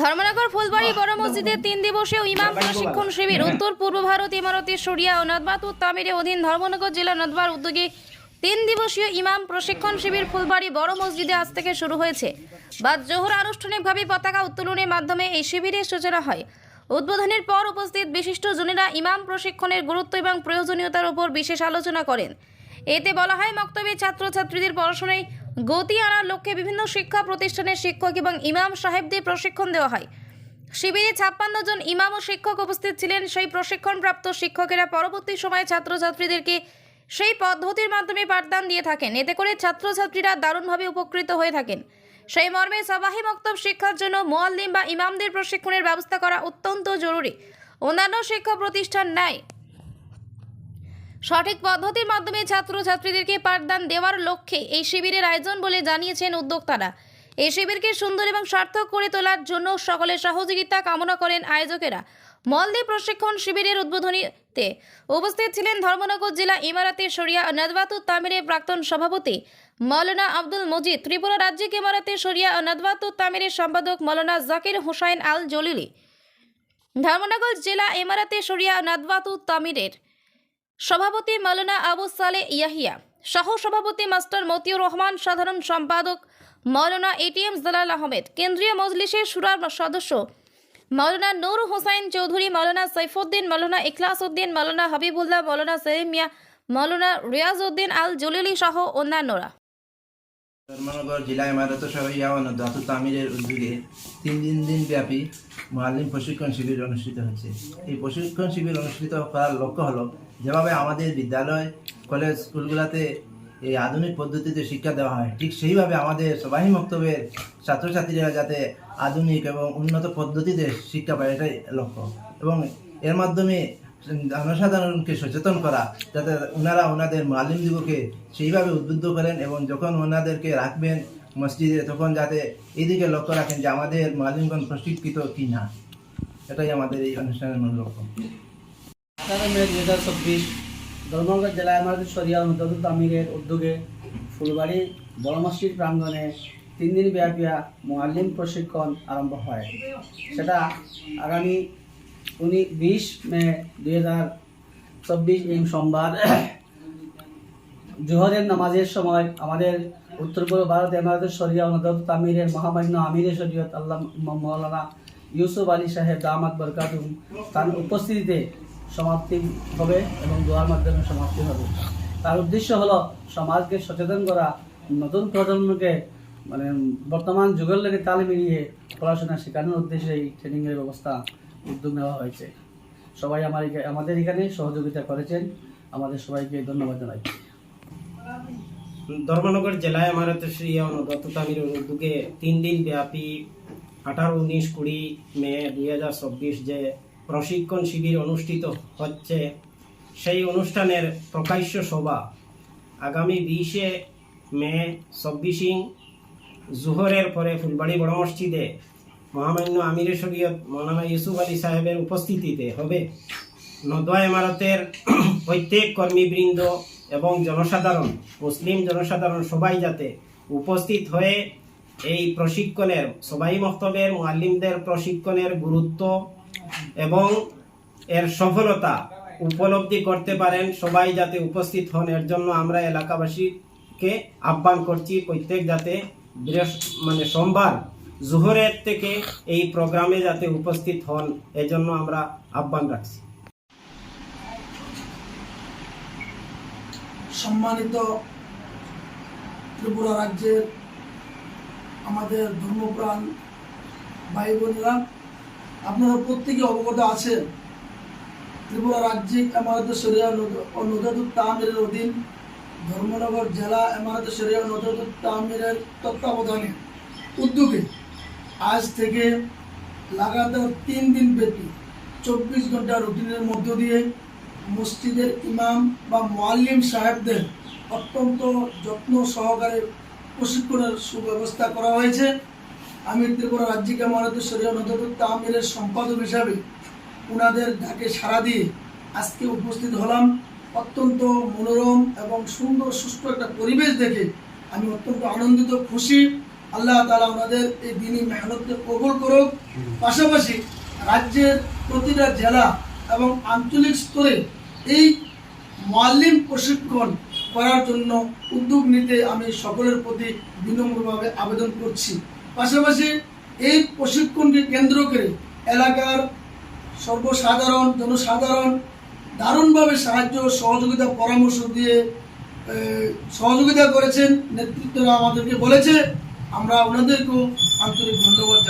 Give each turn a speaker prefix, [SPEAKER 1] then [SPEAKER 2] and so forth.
[SPEAKER 1] ধর্মনগর ফুলবাড়ি বড় মসজিদে তিন দিবসীয় ইমাম প্রশিক্ষণ শিবির। উত্তর পূর্ব ভারত ইমারতি সরিয়া ও নদবাতুর তামিরের অধীন ধর্মনগর জেলা নদবার উদ্যোগে তিন দিবসীয় ইমাম প্রশিক্ষণ শিবির ফুলবাড়ি বড় মসজিদে আজ থেকে শুরু হয়েছে। বাদ জোহর আনুষ্ঠানিকভাবে পতাকা উত্তোলনের মাধ্যমে এই শিবিরের সূচনা হয়। উদ্বোধনের পর উপস্থিত বিশিষ্ট জনেরা ইমাম প্রশিক্ষণের গুরুত্ব এবং প্রয়োজনীয়তার উপর বিশেষ আলোচনা করেন। এতে বলা হয় মক্তবে ছাত্রছাত্রীদের পড়াশোনায় গতি আনার লক্ষ্যে বিভিন্ন শিক্ষা প্রতিষ্ঠানের শিক্ষক এবং ইমাম সাহেবদের প্রশিক্ষণ দেওয়া হয়। শিবিরে ছাপ্পান্ন জন ইমাম ও শিক্ষক উপস্থিত ছিলেন। সেই প্রশিক্ষণপ্রাপ্ত শিক্ষকেরা পরবর্তী সময়ে ছাত্রছাত্রীদেরকে সেই পদ্ধতির মাধ্যমে পাঠদান দিয়ে থাকেন। এতে করে ছাত্রছাত্রীরা দারুণভাবে উপকৃত হয়ে থাকেন। সেই মর্মে সবাহি মক্তব শিক্ষার জন্য মোয়াল্লিম বা ইমামদের প্রশিক্ষণের ব্যবস্থা করা অত্যন্ত জরুরি। অন্যান্য শিক্ষা প্রতিষ্ঠান নেয় সঠিক পদ্ধতির মাধ্যমে ছাত্রছাত্রীদেরকে পাঠদান দেওয়ার লক্ষ্যে এই শিবিরের আয়োজন বলে জানিয়েছেন উদ্যোক্তারা। এই শিবিরকে সুন্দর এবং সার্থক করে তোলার জন্য সকলের সহযোগিতা কামনা করেন আয়োজকেরা। মলদ্বীপ প্রশিক্ষণ শিবিরের উদ্বোধনীতে উপস্থিত ছিলেন ধর্মনগর জেলা ইমারাতে শরিয়া নদবাতুর তামিরের প্রাক্তন সভাপতি মৌলানা আব্দুল মজিদ, ত্রিপুরা রাজ্যিক ইমারাতে শরিয়া নদবাতুর তামিরের সম্পাদক মৌলানা জাকির হোসাইন আল জলিলি ধর্মনগর জেলা ইমারাতে শরিয়া নদবাতুর তামিরের সভাপতি মালানা আবু সালে ইয়াহিয়া সহ সভাপতি মাস্টার মতিউর রহমান, সাধারণ সম্পাদক মাওলানা এটিএম জালাল আহমেদ, কেন্দ্রীয় মজলিসের সুরার সদস্য মৌলানা নূর হোসাইন চৌধুরী মৌলানা সৈফুদ্দিন মৌলানা ইখলাস উদ্দিন মৌলানা হাবিবুল্লাহ মৌলানা সেলিম মৌলানা রিয়াজ উদ্দিন আল জলিলি সহ অন্যান্যরা।
[SPEAKER 2] ধর্মনগর জেলা ইমারত সহিয়া ও দাতু তামিরের উদ্যোগে তিন দিন দিন ব্যাপী মোয়াল্লিম প্রশিক্ষণ শিবির অনুষ্ঠিত হচ্ছে। এই প্রশিক্ষণ শিবির অনুষ্ঠিত করার লক্ষ্য হলো যেভাবে আমাদের বিদ্যালয়, কলেজ, স্কুলগুলোতে এই আধুনিক পদ্ধতিতে শিক্ষা দেওয়া হয়, ঠিক সেইভাবে আমাদের সবাই মক্তবের ছাত্রছাত্রীরা যাতে আধুনিক এবং উন্নত পদ্ধতিতে শিক্ষা পায়, এটাই লক্ষ্য। এবং এর মাধ্যমে জনসাধারণকে সচেতন করা, যাতে ওনারা ওনাদের মালিম দিগকে সেইভাবে উদ্বুদ্ধ করেন এবং যখন ওনাদেরকে রাখবেন মসজিদে, তখন যাতে এইদিকে লক্ষ্য রাখেন যে আমাদের মালিমগণ প্রশিক্ষিত কি না এটাই আমাদের এই অনুষ্ঠানের মূল লক্ষ্য।
[SPEAKER 3] দুই হাজার চব্বিশ ধর্মনগর জেলা ইমারত শরিয়া মুদাদুল আমিরের উদ্যোগে ফুলবাড়ি বড় মসজিদ প্রাঙ্গণে তিন দিন ব্যাপী মোয়াল্লিম প্রশিক্ষণ আরম্ভ হয়। সেটা আগামী মে দুই হাজার চব্বিশ সোমবার জোহরের নামাজের সময় আমাদের উত্তর পূর্ব তামিরের মহামান্য আমিরের শরীয়ত আল্লাহ মৌলানা ইউসুফ আলী সাহেব বরকাতুম তার উপস্থিতিতে সমাপ্তি হবে এবং দোয়ার মাধ্যমে সমাপ্তি হবে। তার উদ্দেশ্য হলো সমাজকে সচেতন করা, নতুন প্রজন্মকে মানে বর্তমান যুগের লেগে তাল মিলিয়ে পড়াশোনা শেখানোর উদ্দেশ্যে এই ট্রেনিংয়ের ব্যবস্থা উদ্যোগ নেওয়া হয়েছে। সবাই আমার আমাদের এখানে সহযোগিতা করেছেন। আমাদের সবাইকে ধন্যবাদ জানাই।
[SPEAKER 4] ধর্মনগর জেলায় আমারত শ্রিয়া অনুগত তামিরের উদ্যোগে তিন দিন ব্যাপী আঠারো, উনিশ, কুড়ি মে দুই হাজার চব্বিশ যে প্রশিক্ষণ শিবির অনুষ্ঠিত হচ্ছে, সেই অনুষ্ঠানের প্রকাশ্য সভা আগামী বিশে মে চব্বিশিং জুহরের পরে ফুলবাড়ি বড় মসজিদে মহামান্য আমিরে শরীয়ত মৌলানা ইউসুফ আলী সাহেবের উপস্থিতিতে হবে। নদোয়া ইমারতের প্রত্যেক কর্মীবৃন্দ এবং জনসাধারণ, মুসলিম জনসাধারণ সবাই যাতে উপস্থিত হয়ে এই প্রশিক্ষণের, সবাই মক্তবের মুআল্লিমদের প্রশিক্ষণের গুরুত্ব এবং এর সফলতা উপলব্ধি করতে পারেন। সবাই যাতে উপস্থিত হন, এর জন্য আমরা এলাকাবাসীকে আহ্বান করছি প্রত্যেক যাতে মানে সোমবার জুহরের থেকে এই প্রোগ্রামে যাতে উপস্থিত হন, এজন্য আমরা আহ্বান রাখছি।
[SPEAKER 5] সম্মানিত ত্রিপুরা রাজ্যের আমাদের ধর্মপ্রাণ ভাই বোনেরা আপনারা প্রত্যেকে অবগত আছেন, ত্রিপুরা রাজ্যিক এমারত শরিয়া ও নদাদুত তামিরের অধীন ধর্মনগর জেলা এমারত শরিয়া নদাদুত তামিরের তত্ত্বাবধানে উদ্যোগে আজ থেকে লাগাতার তিন দিন ব্যাপী চব্বিশ ঘণ্টা রুটিনের মধ্য দিয়ে মসজিদের ইমাম বা মোয়াল্লিম সাহেবদের অত্যন্ত যত্ন সহকারে প্রশিক্ষণের সুব্যবস্থা করা হয়েছে। আমি ত্রিপুরা রাজ্যিক আমানত শরীয় নদত তামিরের সম্পাদক হিসাবে ওনাদের ডাকে সাড়া দিয়ে আজকে উপস্থিত হলাম। অত্যন্ত মনোরম এবং সুন্দর সুস্থ একটা পরিবেশ দেখে আমি অত্যন্ত আনন্দিত, খুশি আল্লাহ তালা ওনাদের এই দিনই মেহনতকে কবুল করুক। পাশাপাশি রাজ্যের প্রতিটা জেলা এবং আঞ্চলিক স্তরে এই মোয়াল্লিম প্রশিক্ষণ করার জন্য উদ্যোগ নিতে আমি সকলের প্রতি বিনম্রভাবে আবেদন করছি। পাশাপাশি এই প্রশিক্ষণকে কেন্দ্র করে এলাকার সর্বসাধারণ, জনসাধারণ দারুণভাবে সাহায্য সহযোগিতা পরামর্শ দিয়ে সহযোগিতা করেছেন। নেতৃত্বরা আমাদেরকে বলেছে আমরা ওনাদেরকেও আন্তরিক ধন্যবাদ